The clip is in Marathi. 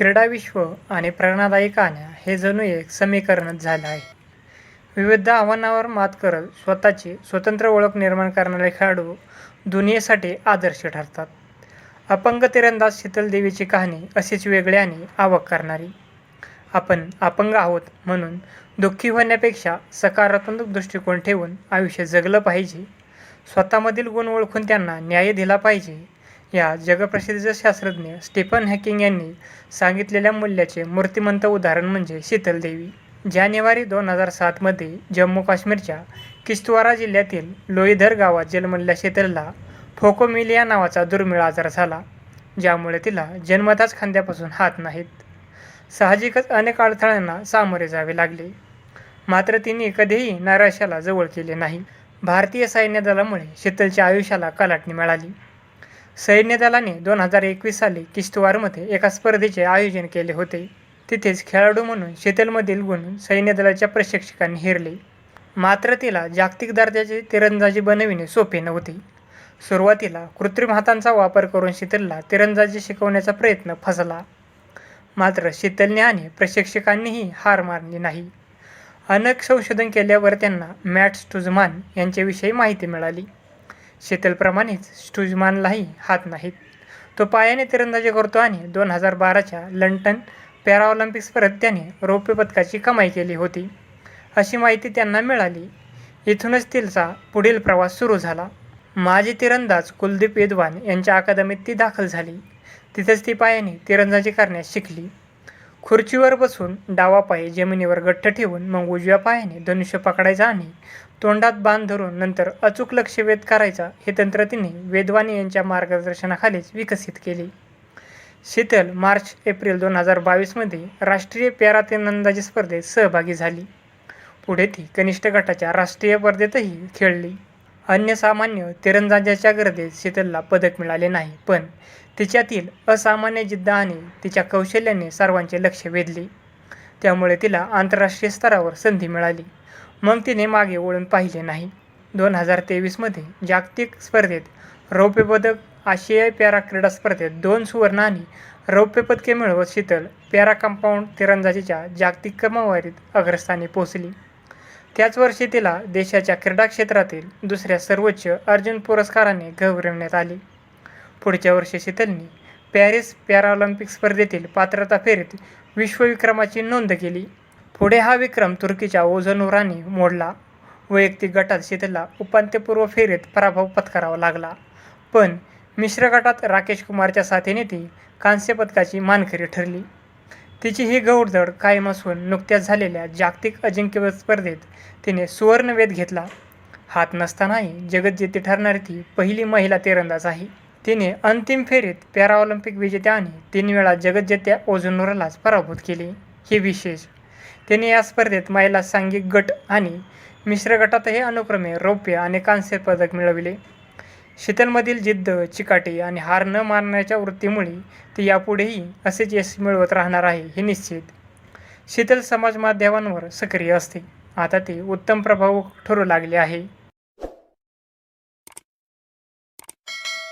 क्रीडाविश्व आणि प्रेरणादायी कहाण्या हे जणू एक समीकरणच झालं आहे. विविध आव्हानांवर मात करत स्वतःची स्वतंत्र ओळख निर्माण करणारे खेळाडू दुनियेसाठी आदर्श ठरतात. अपंग तिरंदाज शीतल देवीची कहाणी अशीच वेगळी आणि आवक करणारी. आपण अपंग आहोत म्हणून दुःखी होण्यापेक्षा सकारात्मक दृष्टिकोन ठेवून आयुष्य जगलं पाहिजे. स्वतःमधील गुण ओळखून त्यांना न्याय दिला पाहिजे. या जगप्रसिद्ध शास्त्रज्ञ स्टीफन हॅकिंग यांनी सांगितलेल्या मूल्याचे मूर्तिमंत उदाहरण म्हणजे शीतलदेवी. जानेवारी दोन हजार सातमध्ये जम्मू काश्मीरच्या किश्तवारा जिल्ह्यातील लोईधर गावात जन्मलेल्या शीतलला फोकोमिलिया नावाचा दुर्मिळ आजार झाला ज्यामुळे तिला जन्मताच खांद्यापासून हात नाहीत. साहजिकच अनेक अडथळ्यांना सामोरे जावे लागले. मात्र तिने कधीही नैराश्याला जवळ केले नाही. भारतीय सैन्य दलामुळे शीतलच्या आयुष्याला कलाटणी मिळाली. सैन्य दलाने दोन हजार एकवीस साली किश्तवारमध्ये एका स्पर्धेचे आयोजन केले होते. तिथेच खेळाडू म्हणून शीतलमधील गुण सैन्य दलाच्या प्रशिक्षकांनी हेरले. मात्र तिला जागतिक दर्जाची तिरंदाजी बनविणे सोपे नव्हते. सुरुवातीला कृत्रिम हातांचा वापर करून शीतलला तिरंदाजी शिकवण्याचा प्रयत्न फसला. मात्र शीतलने आणि प्रशिक्षकांनीही हार मानली नाही. अनेक संशोधन केल्यावर त्यांना मॅट टुझमान यांच्याविषयी माहिती मिळाली. शीतलप्रमाणेच स्टुजमानलाही हात नाहीत. तो पायाने तिरंदाजी करतो आणि दोन हजार बाराच्या लंडन पॅराऑलिम्पिक परत त्याने रौप्य पदकाची कमाई केली होती. अशी माहिती त्यांना मिळाली. इथूनच तिचा पुढील प्रवास सुरू झाला. माजी तिरंदाज कुलदीप येदवान यांच्या अकादमीत ती दाखल झाली. तिथेच ती पायाने तिरंदाजी करण्यास शिकली. खुर्चीवर बसून डावा पाय जमिनीवर घट्ट ठेवून मग उजव्या पायाने धनुष्य पकडायचा आणि तोंडात बांध धरून नंतर अचूक लक्ष वेध करायचा हे तंत्र तिने वेदवानी यांच्या मार्गदर्शनाखालीच विकसित केले. शीतल मार्च एप्रिल दोन हजार बावीसमध्ये राष्ट्रीय प्यारा तेनंदाजी स्पर्धेत सहभागी झाली. पुढे ती कनिष्ठ गटाच्या राष्ट्रीय स्पर्धेतही खेळली. अन्य सामान्य तिरंदाजाच्या गर्दीत शीतलला पदक मिळाले नाही. पण तिच्यातील असामान्य जिद्द आणि तिच्या कौशल्याने सर्वांचे लक्ष वेधले. त्यामुळे तिला आंतरराष्ट्रीय स्तरावर संधी मिळाली. मग तिने मागे वळून पाहिले नाही. दोन हजार तेवीसमध्ये जागतिक स्पर्धेत रौप्य पदक आशियाई पॅरा क्रीडा स्पर्धेत दोन सुवर्ण आणि रौप्य पदके मिळवत शीतल पॅरा कंपाऊंड तिरंदाजीच्या जागतिक क्रमवारीत अग्रस्थानी पोहोचली. त्याच वर्षी तिला देशाच्या क्रीडा क्षेत्रातील दुसऱ्या सर्वोच्च अर्जुन पुरस्काराने गौरवण्यात आले. पुढच्या वर्षी शीतलने पॅरिस पॅराऑलिम्पिक स्पर्धेतील पात्रता फेरीत विश्वविक्रमाची नोंद केली. पुढे हा विक्रम तुर्कीच्या ओझनोराने मोडला. वैयक्तिक गटात शीतलला उपांत्यपूर्व फेरीत पराभव पत्करावा लागला. पण मिश्र गटात राकेश कुमारच्या साथीने ती कांस्य पदकाची मानकरी ठरली. तिची ही गौडधड कायम असून नुकत्याच झालेल्या जागतिक अजिंक्यपद स्पर्धेत तिने सुवर्णवेध घेतला. हात नसतानाही जगज्जेती ठरणारी ती पहिली महिला तिरंदाज आहे. तिने अंतिम फेरीत पॅराऑलिम्पिक विजेत्या आणि तीन वेळा जगज्जेत्या ओझुनोरालाच पराभूत केले. हे विशेष. तिने या स्पर्धेत महिला सांघिक गट आणि मिश्र गटातही अनुक्रमे रौप्य आणि कांस्य पदक मिळविले. शीतलमधील जिद्द चिकाटी आणि हार न मारण्याच्या वृत्तीमुळे ती यापुढेही असेच यश मिळवत राहणार आहे हे निश्चित. शीतल समाज माध्यमांवर सक्रिय असते. आता ते उत्तम प्रभाव ठरू लागले आहे.